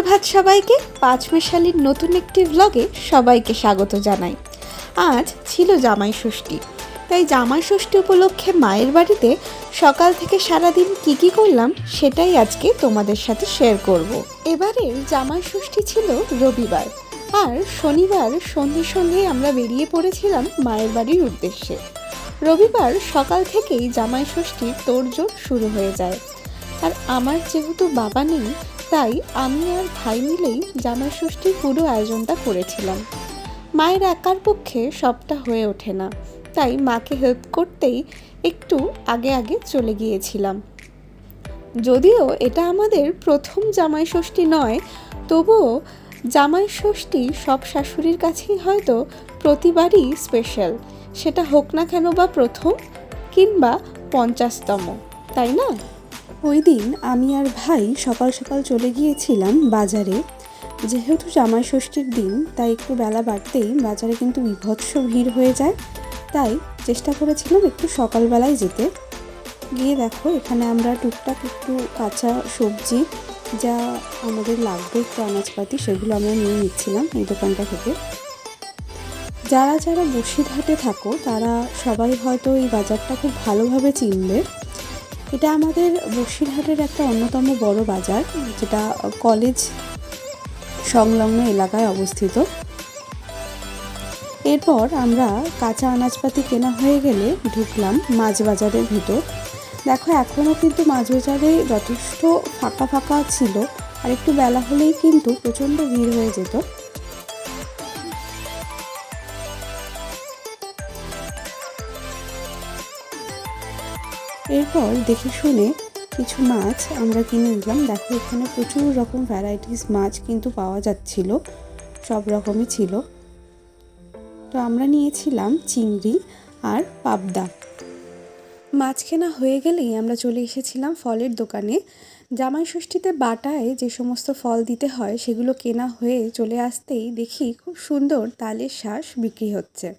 সুপ্রভাত সবাইকে পাঁচ মেশালির নতুন একটি ব্লগে সবাইকে স্বাগত জানাই। আজ ছিল জামাই ষষ্ঠী। তাই জামাই ষষ্ঠী উপলক্ষে মায়ের বাড়িতে সকাল থেকে সারাদিন কি কি করলাম সেটাই আজকে তোমাদের সাথে শেয়ার করব। এবারের জামাই ষষ্ঠী ছিল রবিবার। আর শনিবার সন্ধে সন্ধে আমরা বেরিয়ে পড়েছিলাম মায়ের বাড়ির উদ্দেশ্যে। রবিবার সকাল থেকেই জামাই ষষ্ঠীর তোড়জোড় শুরু হয়ে যায়। আর আমার যেহেতু বাবা নেই আমি আর ভাই মিলেই জামাই ষষ্ঠীর পুরো আয়োজনটা করেছিলাম। মায়ের একার পক্ষে সবটা হয়ে ওঠে না, তাই মাকে হেল্প করতেই একটু আগে আগে চলে গিয়েছিলাম। যদিও এটা আমাদের প্রথম জামাই ষষ্ঠী নয়, তবুও জামাই ষষ্ঠী সব শাশুড়ির কাছেই হয়তো প্রতিবারই স্পেশাল সেটা হোক না কেন বা প্রথম কিংবা পঞ্চাশতম, তাই না? ওই দিন আমি আর ভাই সকাল সকাল চলে গিয়েছিলাম বাজারে। যেহেতু জামাই ষষ্ঠীর দিন, তাই একটু বেলা বাড়তেই বাজারে কিন্তু বিভৎস ভিড় হয়ে যায়। তাই চেষ্টা করেছিলাম একটু সকালবেলায় যেতে। গিয়ে দেখো, এখানে আমরা টুকটাক একটু কাঁচা সবজি, যা আমাদের লাগবে একটু আনাজপাতি, সেগুলো আমরা নিয়ে নিচ্ছিলাম এই দোকানটা থেকে। যারা যারা বসিরহাটে থাকো, তারা সবাই হয়তো এই বাজারটা খুব ভালোভাবে চিনবে। এটা আমাদের বসিরহাটের একটা অন্যতম বড় বাজার, যেটা কলেজ সংলগ্ন এলাকায় অবস্থিত। এরপর আমরা কাঁচা আনাজপাতি কেনা হয়ে গেলে ঢুকলাম মাছ বাজারের ভিতর। দেখো, এখনও কিন্তু মাছ বাজারে যথেষ্ট ফাঁকা ফাঁকা ছিল, আর একটু বেলা হলেই কিন্তু প্রচণ্ড ভিড় হয়ে যেত। এরপর দেখে শুনে কিছু মাছ আমরা কিনে নিলাম। দেখো, এখানে প্রচুর রকম ভ্যারাইটিস মাছ কিন্তু পাওয়া যাচ্ছিল। সব রকমই ছিল। তো আমরা নিয়েছিলাম চিংড়ি আর পাবদা। মাছ কেনা হয়ে গেলেই আমরা চলে এসেছিলাম ফলের দোকানে। জামাই ষষ্ঠীতে বাটায় যে সমস্ত ফল দিতে হয়, সেগুলো কেনা হয়ে চলে আসতেই দেখি খুব সুন্দর তালের শ্বাস বিক্রি হচ্ছে।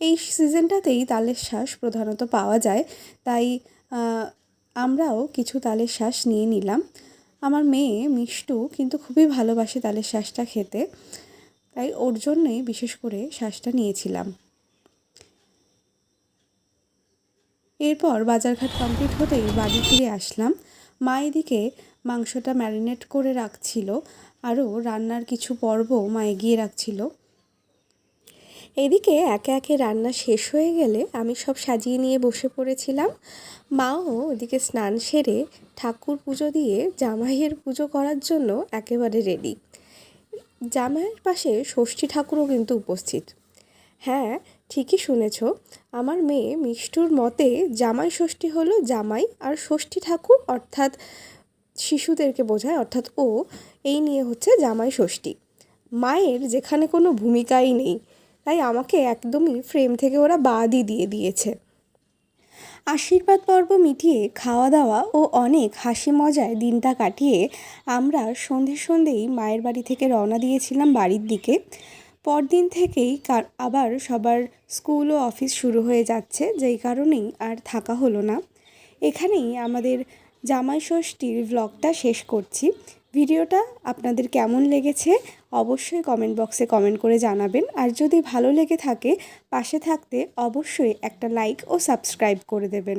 এই সিজনটাতেই তালের শ্বাস প্রধানত পাওয়া যায়। তাই আমরাও কিছু তালের শ্বাস নিয়ে নিলাম। আমার মেয়ে মিষ্টু কিন্তু খুবই ভালোবাসে তালের শ্বাসটা খেতে। তাই ওর জন্যই বিশেষ করে শ্বাসটা নিয়েছিলাম। এরপর বাজারঘাট কমপ্লিট হতেই বাড়ি ফিরে আসলাম। মা এদিকে মাংসটা ম্যারিনেট করে রাখছিল। আরও রান্নার কিছু পর্ব মা এগিয়ে রাখছিল। এদিকে একে একে রান্না শেষ হয়ে গেলে আমি সব সাজিয়ে নিয়ে বসে পড়েছিলাম। মাও ওদিকে স্নান সেরে ঠাকুর পুজো দিয়ে জামাইয়ের পুজো করার জন্য একেবারে রেডি জামাইয়ের পাশে ষষ্ঠী ঠাকুরও কিন্তু উপস্থিত। হ্যাঁ ঠিকই শুনেছ, আমার মেয়ে মিষ্টুর মতে জামাই ষষ্ঠী হলো জামাই আর ষষ্ঠী ঠাকুর অর্থাৎ শিশুদেরকে বোঝায়, অর্থাৎ ও, এই নিয়ে হচ্ছে জামাই ষষ্ঠী। মায়ের যেখানে কোনো ভূমিকাই নেই। তাই আমাকে একদমই ফ্রেম থেকে ওরা বাদই দিয়ে দিয়েছে। আশীর্বাদ পর্ব মিটিয়ে খাওয়া দাওয়া ও অনেক হাসি মজায় দিনটা কাটিয়ে আমরা সন্ধে সন্ধেই মায়ের বাড়ি থেকে রওনা দিয়েছিলাম বাড়ির দিকে। পরদিন থেকেই আবার সবার স্কুল ও অফিস শুরু হয়ে যাচ্ছে, যেই কারণেই আর থাকা হলো না। এখানেই আমাদের জামাই ষষ্ঠীর ভ্লগটা শেষ করছি। ভিডিওটা আপনাদের কেমন লেগেছে অবশ্যই কমেন্ট বক্সে কমেন্ট করে জানাবেন। আর যদি ভালো লেগে থাকে, পাশে থাকতে অবশ্যই একটা লাইক ও সাবস্ক্রাইব করে দেবেন।